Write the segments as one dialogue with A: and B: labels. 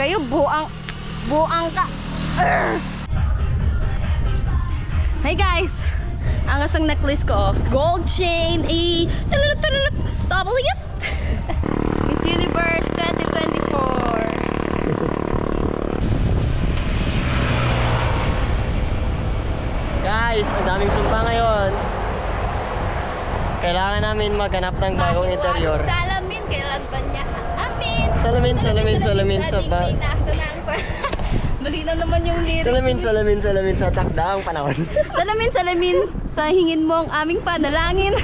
A: Kayo buang buang ka. Arr! Hey guys. Ang asang necklace ko, gold chain, a tulalut, W. Miss Universe 2024.
B: Guys, ang daming sumpa ngayon. Kailangan namin maghanap ng bagong interior.
A: Salamin, kailan ba niya? Amin.
B: Salamin, salamin, salamin sa ba...
A: Malinaw naman yung lyrics.
B: Salamin, salamin, salamin sa takdaang panahon.
A: Salamin, salamin, sa hingin mo ang aming panalangin.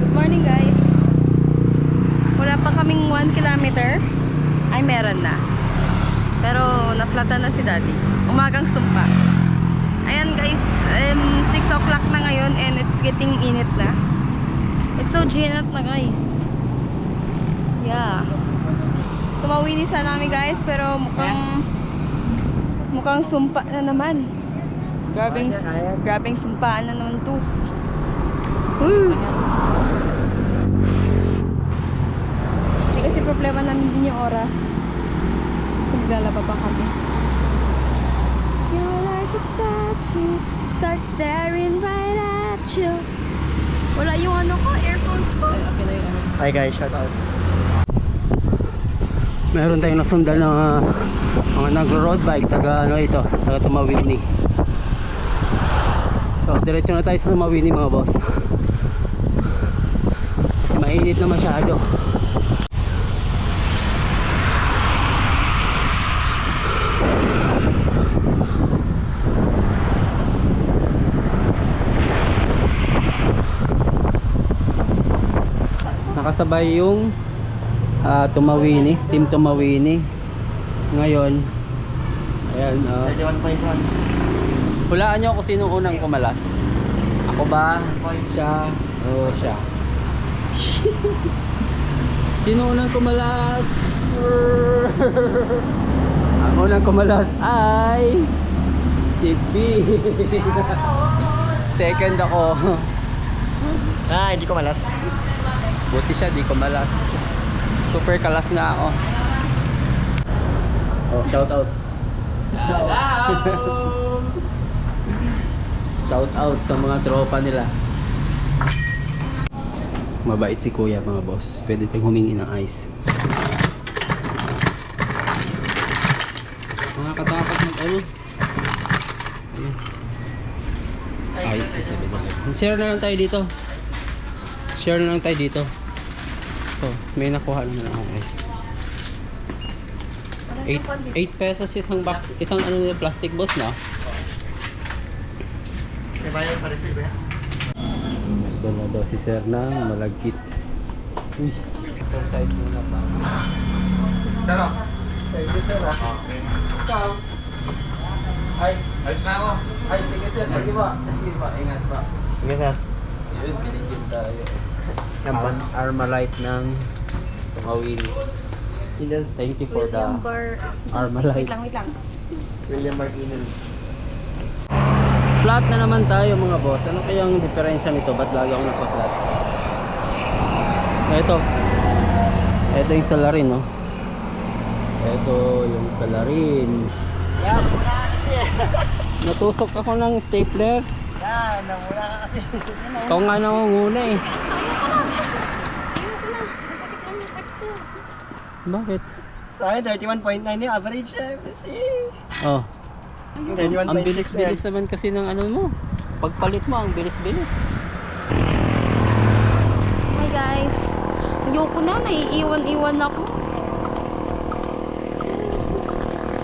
A: Good morning guys. Wala pa kaming 1 kilometer. Ay, meron na. Pero naflatan na si daddy. Umagang sumpa. Ayan guys, um, 6 o'clock na ngayon and it's getting init na. It's so ginat na guys. Yeah. Tumawini sana kami guys pero mukhang mukhang sumpa na naman. Grabing, grabing sumpaan na naman to. Woo! Hindi kasi problema namin din yung oras. So maglalaba pa kami. You're like a statue Start staring right at you Wala yung ano ko, earphones ko
B: Hi guys, shout out.
C: Meron tayong nasundan na uh, mga nagro-road bike taga ano ito taga Tumawini. So diretso na tayo sa Tumawini mga boss. Kasi mainit na masyado. Nakasabay yung ah, Tumawini, Team Tumawini. Ngayon, ayan,
B: 31.1.
C: hulaan nyo kung sinong unang kumalas. Ako ba? Siya? O siya? Sino unang kumalas? Ang unang kumalas ay si B. Second ako.
B: Ah, hindi ko malas.
C: Buti siya, di kumalas. Super kalas na ako. Oh, shout out. Shout out sa mga tropa nila. Mabait si kuya mga boss. Pwede tayong humingi ng ice. Mga katapat mag ano? Ice sa 7-Eleven. Share na lang tayo dito. Share na lang tayo dito. Oh, may nakuha naman ako guys. 8, 8 pesos isang box, isang ano na plastic box na.
B: May bayan pa rin ba?
C: Doon na daw si sir ng malagkit. Uy, exercise muna pa.
B: Tara.
C: Ay, alis na ako. Ay, sige sir, sige ba? Sige ba, ingat pa.
B: Sige sir.
C: Yun, binigyan tayo.
B: Naman.
C: Ar Armalite ng Mawili.
B: Ilas.
C: Thank you for the
A: Bar...
C: Armalite.
A: Wait lang, wait lang.
B: William Martinez.
C: Flat na naman tayo mga boss. Ano kayang diferensya nito? Ba't lagi ako nagpa-flat? Ito. Ito yung salarin, no? Ito yung salarin.
B: Yan, muna kasi.
C: Natusok ako ng stapler.
B: Yan, namuna ka.
C: Ikaw nga nangunguna eh. Bakit?
B: Sa akin, 31.9 yung average eh.
C: Oh,
B: yung
C: ang
B: 31.6
C: bilis-bilis naman kasi ng ano mo. Pagpalit mo, ang bilis-bilis.
A: Hi guys. Ayoko na. Naiiwan-iwan ako.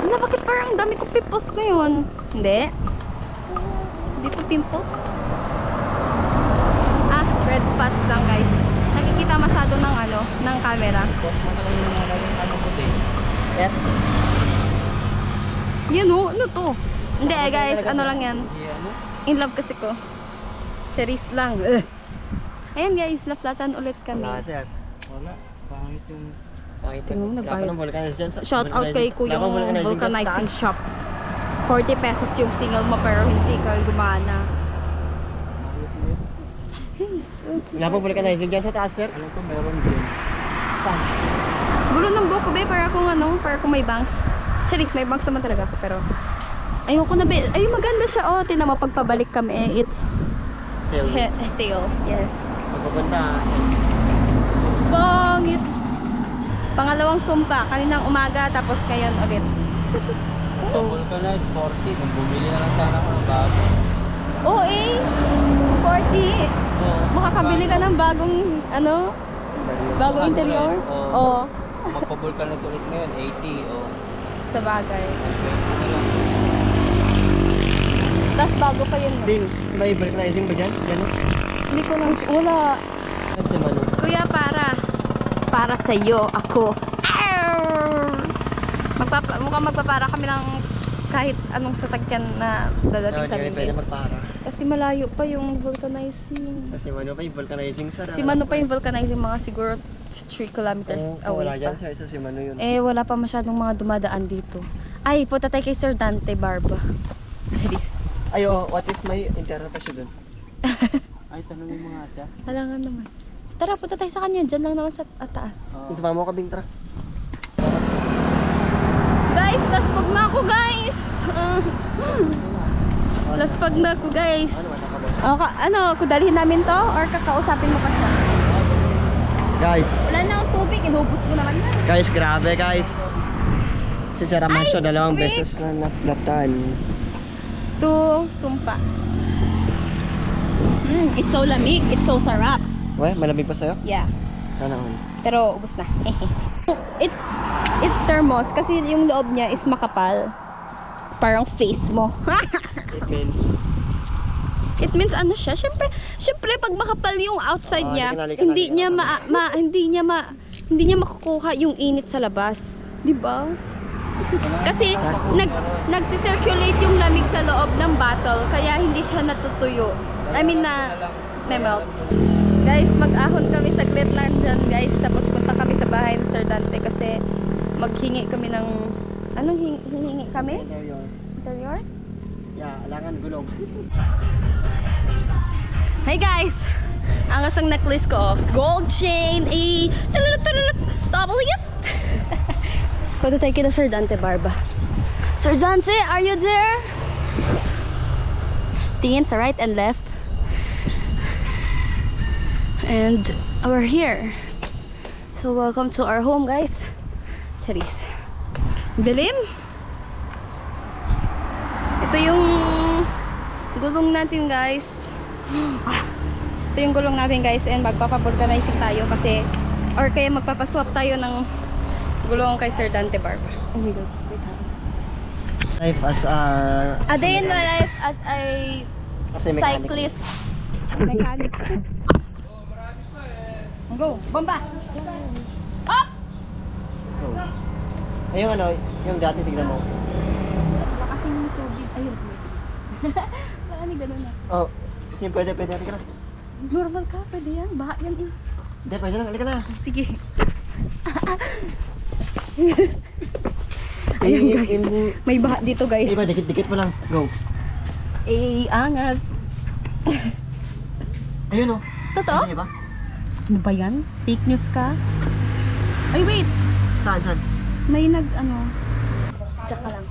A: Ano, bakit parang ang dami kong pimples ngayon? Hindi. Dito pimples? Red spots lang guys. Nakikita masyado ng ano, ng camera.
C: Yung ano puti.
B: Yan.
A: Oh, ano to? Hindi eh guys, ano lang yan.
C: Ano?
A: In love kasi ko. Cherise lang. Ayan guys, naflatan ulit kami.
B: Wala sir.
C: Wala. Pangit yung...
B: Pakita
A: Tingnan mo,
B: ko. Wala pa
A: nagbayad.
B: ng vulcanizer dyan. sa-
A: Shout out kay Kuya
B: vulcanizing
A: shop. 40 pesos yung single mo pero hindi ka gumana.
B: Wala pang vulcanizing dyan sa taas sir.
C: Alam ko meron din.
B: Saan?
A: Hindi, para kung ano, para kung may bangs. Charis, may bangs naman talaga ako, pero... Ayoko na, be- ay maganda siya, oh. Tinan mo, pagpabalik kami, eh, it's
B: Tail.
A: he- tail. Yes.
B: Pagpapanda.
A: Pangit. Pangalawang sumpa, kaninang umaga, tapos ngayon ulit.
C: So, vulcanized 40. Kung bumili na lang sana ako ng bago.
A: oh eh, 40.
C: Oo.
A: Makakabili ka ng bagong, ano, bagong interior.
C: Oo.
A: Oo.
C: Magpa-vulcanize ulit ngayon, 80 o
A: Sa bagay.
C: 20 na lang.
A: Tapos bago pa yun. no?
B: Din, may vulcanizing ba dyan? Gano'n?
A: Hindi ko lang, wala.
B: Kasi Manu.
A: Kuya, para. Para sa'yo, ako. Magpapa, mukhang magpapara kami ng kahit anong sasakyan na dadating sa
B: Hindi
A: amin.
B: pwede magpara.
A: Kasi malayo pa yung vulcanizing.
B: Sa si Manu pa yung vulcanizing sir.
A: Si Mano pa yung vulcanizing mga siguro 3 kilometers
B: Oo,
A: away
B: wala
A: pa.
B: sir. Sa si Manu yun.
A: Eh, wala pa masyadong mga dumadaan dito. Ay, punta tayo kay Sir Dante Barba. Charis.
B: Ay, oh, what if may internet pa siya dun?
C: Ay, tanongin mo nga siya.
A: Halangan naman. Tara, punta tayo sa kanya. Diyan lang naman sa ataas.
C: Oo.
B: Kung sumama mo kabing tara.
A: Guys, laspag na ako, guys! laspag na ako, guys. O, ka, ano, kudalhin namin to? Or kakausapin mo pa siya?
B: Guys,
A: Wala na akong tubig, inubos mo naman yan.
B: guys, grabe guys. Si Sir Amancio, dalawang beses na naflatan.
A: To sumpa. Mm, it's so lamig, it's so sarap.
B: Weh, malamig pa sa'yo?
A: Yeah.
B: Sana all.
A: Pero ubos na. it's it's thermos kasi yung loob niya is makapal. Parang face mo.
B: It means,
A: It means ano siya? Syempre, syempre pag makapal yung outside
B: Ah,
A: niya,
B: halika halika
A: hindi
B: halika
A: niya ma, ma- hindi niya ma hindi niya makukuha yung init sa labas. 'Di ba? Kasi nag nagsi-circulate yung lamig sa loob ng bottle kaya hindi siya natutuyo. I mean na may melt. Guys, mag-ahon kami saglit lang dyan guys. Tapos punta kami sa bahay ni Sir Dante kasi maghingi kami ng anong hing- hihingi kami?
B: interior.
A: Interior?
B: Yeah, alangan gulong.
A: Hey guys! Ang asang necklace ko, gold chain, a double yet! Punta tayo kita Sir Dante Barba. Sir Dante, are you there? Tingin sa right and left. And we're here. So welcome to our home guys. Charis. Dilim? Ito yung gulong natin guys. Ito yung gulong natin guys and magpapavulcanizing tayo kasi or kaya magpapaswap tayo ng gulong kay Sir Dante Barba. Oh my god. Wait, ha?
B: Life as a...
A: A day in my life as a
B: As a mechanic.
A: cyclist. Mechanic. Go! Bomba! Up!
B: Oh. Ay, yung ano, yung dati tignan mo.
A: Wala kasing tubig. Ayun. Wala ni ganun na.
B: Oh, yung pwede, pwede, halika na.
A: Normal ka, pwede yan. Baha yan eh.
B: Hindi, pwede na, halika na.
A: Sige.
B: Ayun,
A: Ayun,
B: in,
A: guys. May baha dito guys.
B: Iba, dikit-dikit mo lang. Go.
A: Eh, angas.
B: Ayun, oh.
A: Totoo?
B: Hindi ba?
A: Ano ba yan? Fake news ka? Ay, wait!
B: Saan, saan?
A: May nag, ano... Diyan ka lang.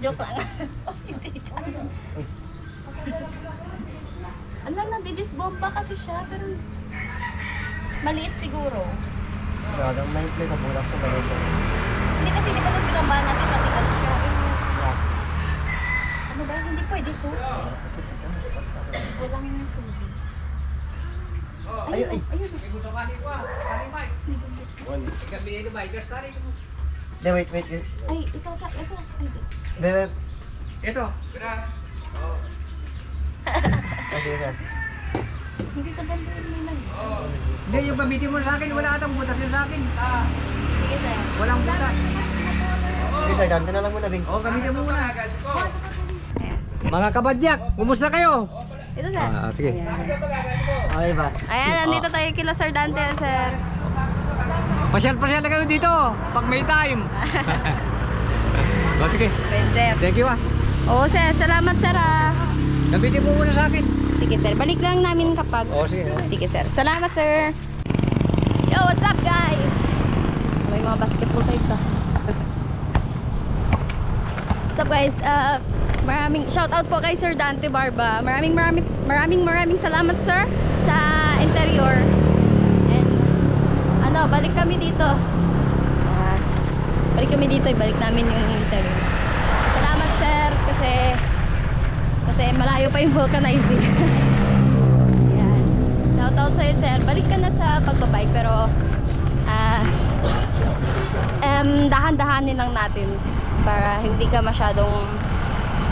A: Joke lang. hindi, joke lang. Ano lang, nandidisbomba kasi siya, pero... Maliit siguro.
B: Grabe, may may nabulak sa balon.
A: Hindi kasi di ba nung pinamba natin, matigas siya. Ano ba? Hindi pwede.
B: Kasi,
A: Walang tubig.
B: Ay, ay.
A: Ayun.
B: Hindi, wait, wait, wait.
A: Ay, ito, ito, ito. Ay,
B: Wait, wait.
C: Ito.
B: Ay, sige, sir.
A: hindi to ganda yung may nag...
D: Hindi, yung pamiti mo sa akin, wala atang butas yun sa akin. Ah,
A: Sige, sir.
D: walang butas.
B: Sige, sir, dante na lang muna, Bing.
D: Oo, oh, gamitin mo muna. Mga kabadyak, kumusta kayo?
A: Ito, sir.
D: Ah, sige.
A: Ayan.
B: Okay ba?
A: Ayan, nandito tayo kila Sir Dante, sir.
D: Pasyal-pasyal na kayo dito, pag may time. oh, sige,
A: sir.
D: thank you ah.
A: Oo, sir. Salamat, sir, ah.
D: Gamitin mo muna sa akin.
A: Sige, sir. Balik lang namin kapag...
D: Oh, sige.
A: Sige, sir. Salamat, sir. Yo, what's up, guys? May mga basketball tayo pa. Up, guys? Uh, maraming shout out po kay Sir Dante Barba. Maraming maraming maraming maraming salamat, sir, sa interior. And ano, balik kami dito. Yes. Balik kami dito, ibalik namin yung interior. Salamat, sir, kasi kasi malayo pa yung vulcanizing. Yan. Shout out sa'yo, sir. Balik ka na sa pagbabike, pero ah um, dahan-dahanin lang natin para hindi ka masyadong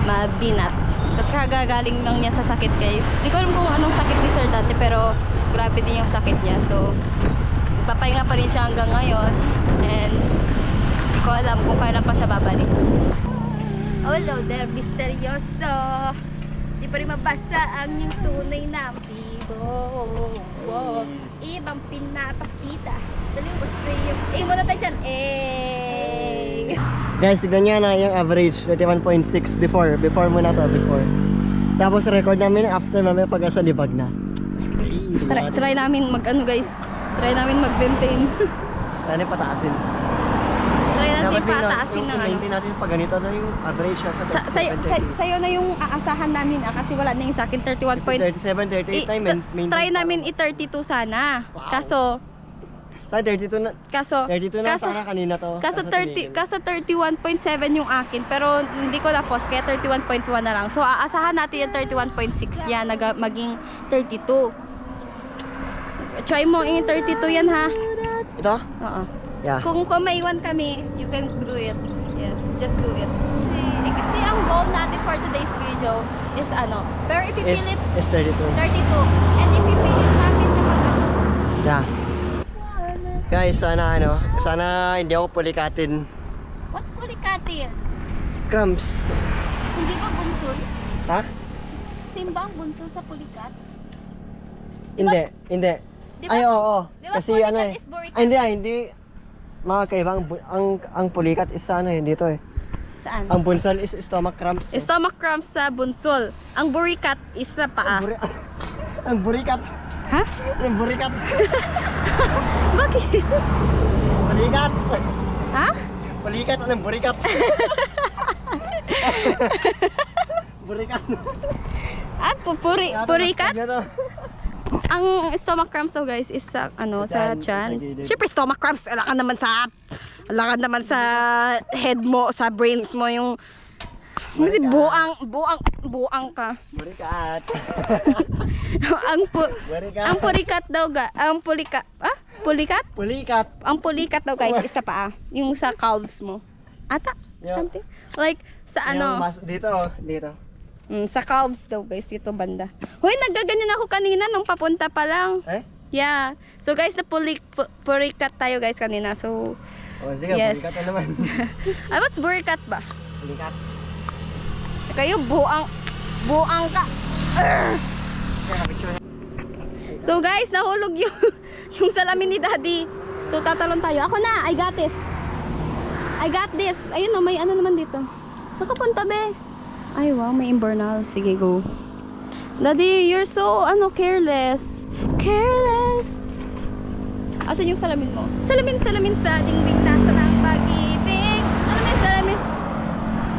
A: mabinat. Kasi kagagaling lang niya sa sakit, guys. Hindi ko alam kung anong sakit ni Sir dati, pero grabe din yung sakit niya. So, papahinga pa rin siya hanggang ngayon. And, hindi ko alam kung kailan pa siya babalik. Hello there, misteryoso. Di pa rin mabasa ang iyong tunay na motibo. Wow. Ibang pinapakita. Dali mo sa iyo. Eh, muna tayo dyan. Eh.
B: Guys, tignan nyo na yung average, 21.6 before. Before muna to, before. Tapos record namin after namin pag sa libag na.
A: Try, try namin mag ano guys. Try namin mag-maintain.
B: Ano yung pataasin?
A: try natin
B: Dapat
A: pataasin ng ano.
B: maintain natin pag ganito na yung average siya sa
A: Sa, sa, sa, sa'yo na yung aasahan namin ah, kasi wala na yung sa akin 31 point.
B: 37, 38
A: I-
B: na maintain
A: try namin i-32 sana.
B: Wow.
A: Kaso,
B: Sa 32 na,
A: kaso,
B: 32 na
A: kaso,
B: sana kanina to.
A: Kaso 30
B: tumigil.
A: kaso 31.7 yung akin pero hindi ko na post kaya 31.1 na lang. So aasahan natin yung 31.6 yan na maging 32. Try mo yung 32 yan ha.
B: Ito?
A: Oo.
B: Yeah.
A: Kung kung maiwan kami, you can do it. Yes, just do it. Eh, kasi ang goal natin for today's video is ano, pero
B: Is,
A: ipipilit
B: is 32.
A: 32 and ipipilit natin na mag ano.
B: Yeah. Guys, sana ano, sana hindi ako pulikatin.
A: What's pulikati?
B: Crumbs.
A: Hindi ba bunsun?
B: Ha?
A: Same ba ang bunsun sa pulikat?
B: Hindi, hindi.
A: Di ba?
B: Ay, oo, oo.
A: Di ba
B: Kasi ano eh. Ay, hindi, ah, hindi. Mga kaiba, ang, ang, pulikat is ano eh, dito eh.
A: Saan?
B: Ang bunsol is stomach cramps. eh.
A: Stomach cramps sa bunsol. Ang burikat is sa paa.
B: Ang, buri- ang burikat.
A: Ha?
B: Burikat.
A: Bakit?
B: Pulikat.
A: ha?
B: Pulikat ng burikat. burikat.
A: Ah, pupuri, purikat? Ang stomach cramps so guys is sa ano sa
B: Sa
A: chan. Siyempre stomach cramps alangan naman sa alangan naman sa head mo, sa brains mo yung hindi buang buang buang ka.
B: Burikat.
A: ang pu,
B: Burikat.
A: ang purikat daw ga, ang pulika, ah? Pulikat?
B: Pulikat.
A: Ang pulikat daw guys is sa paa, yung sa calves mo. Ata,
B: Yeah.
A: something like sa
B: Yung
A: ano,
B: mas, dito, oh, dito.
A: mm, sa calves daw guys dito banda. Hoy, naggaganyan ako kanina nung papunta pa lang.
B: Eh?
A: Yeah. So guys, na pulik, pu- purikat tayo guys kanina. So,
B: O sige,
A: Yes.
B: pulikat na naman.
A: ah, what's burikat ba?
B: pulikat.
A: Kayo buang, buang ka. So guys, nahulog yung, yung salamin ni daddy. So tatalon tayo. Ako na, I got this. I got this. Ayun no, may ano naman dito. Saan ka punta be? Ay wow, may imbernal. Sige, go. Daddy, you're so, ano, careless. Careless. Asan yung salamin mo? Salamin, salamin sa dingding nasa ng pag-ibig.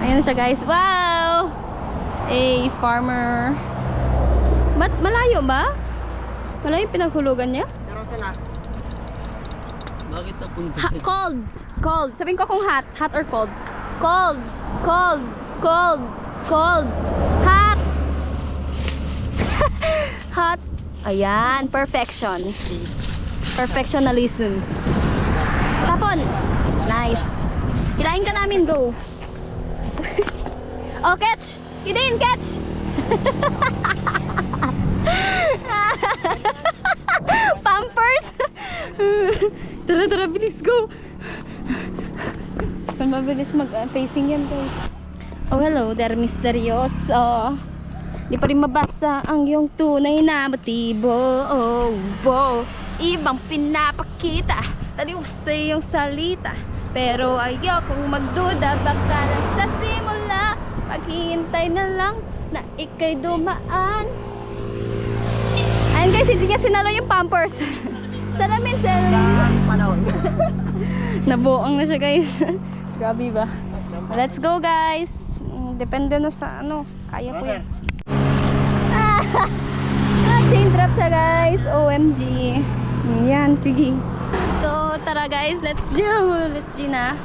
A: Ayun siya guys. Wow! A farmer. Mat malayo ba? Malayo yung pinaghulugan niya?
B: Pero sana,
C: Bakit napunta
A: Ha, cold. Cold. Sabihin ko kung hot. Hot or cold. Cold. Cold. Cold. Cold. Hot. hot. Ayan. Perfection. Perfectionalism. Tapon. Nice. Hilahin ka namin, go. Oh, catch. Kidin, catch. Pampers. tara, tara, bilis, go. Kung mabilis mag-facing yan, guys. Oh, hello there, misteryoso. Di pa rin mabasa ang iyong tunay na motibo. Oh, wow. Ibang pinapakita. Taliw sa iyong salita. Pero ayokong magduda baka lang sa simula Maghihintay na lang na ikay dumaan hindi niya sinalo yung pampers. Salamin, salamin.
B: Panahon.
A: Nabuang na siya guys. Grabe ba? Let's go guys. Mm, Depende na sa ano. Kaya ko yan. Ah! ah, chain drop siya guys. OMG. Yan, sige. So, tara guys. Let's do. Let's G na.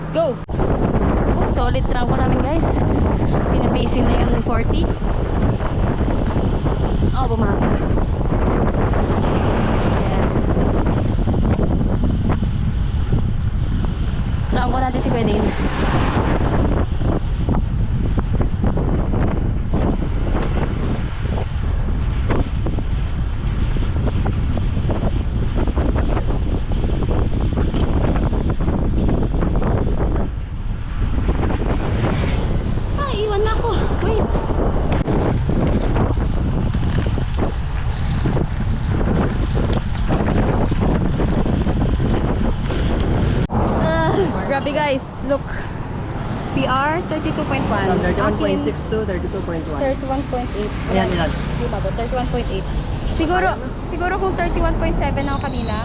A: Let's go. Solid ko namin guys. Pinapacing na yun ng 40. Oh, bumaba. Ayan. Ko natin si Kuya Dane. Ah, iwan na ako. Wait. Ah, grabe guys. Look. PR 32.1.
B: From
A: Akin,
B: 31.6 to 32.1.
A: 31.8.
B: Ayan, ilan?
A: Di ba ba? 31.8. Siguro, siguro kung 31.7 ako kanina,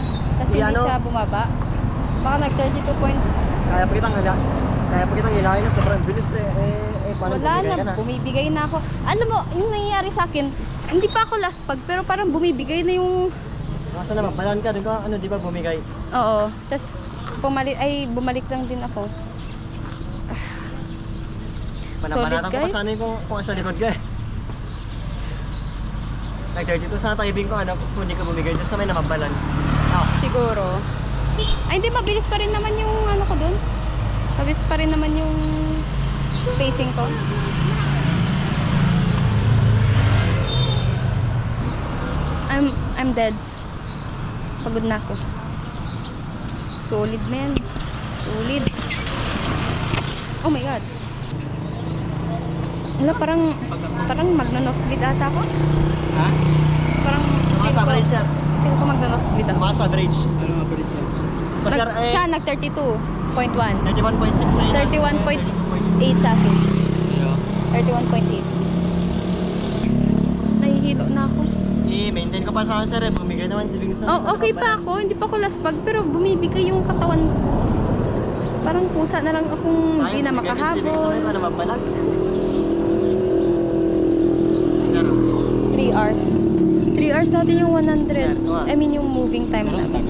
A: kasi
B: Di
A: hindi
B: ano?
A: siya bumaba. Baka nag 32 point.
B: Kaya pa kitang hala. Kaya pa kitang ilahin na sobrang bilis eh. Eh, eh paano
A: Wala
B: bumigay
A: na,
B: ka na?
A: bumibigay na ako. Alam mo, yung nangyayari sa akin, hindi pa ako last pag, pero parang bumibigay na yung,
B: Nasa naman, balan ka, ka, ano, di ba bumigay?
A: oo. Tapos, pumalik, ay, bumalik lang din ako.
B: Panapanatan ko pa sana yung kung, kung sa likod ka eh. Nag 32 sana typing ko, ano, kung hindi ka bumigay, doon sa may namabalan. Ah,
A: Siguro. Ay, hindi, mabilis pa rin naman yung ano ko dun. Mabilis pa rin naman yung pacing ko. I'm, I'm dead. Pagod na ako. Solid, man. Solid. Oh my God. Wala, parang, parang magna-nosebleed ata ako.
C: Ha?
A: Parang, ko,
B: average siya.
A: feel ko magna-nosebleed ako.
B: Tumaas average.
C: Ano siya?
B: Kasi
A: Nag,
B: eh,
A: siya nag 32.1.
B: 31.6 sa'yo.
A: 31.8 sa akin.
C: Ayo.
A: 31.8. Nahihilo na ako.
B: I-maintain ko pa sa akin sir eh, bumigay naman si Bing
A: Oh, okay pa ako. Hindi pa ako last bag. Pero bumibigay yung katawan ko. Parang pusa na lang akong hindi na makahabol.
B: Ano mabalag? Sir,
A: 3 hours. 3 hours natin yung 100.
B: Oo.
A: I mean yung moving time namin.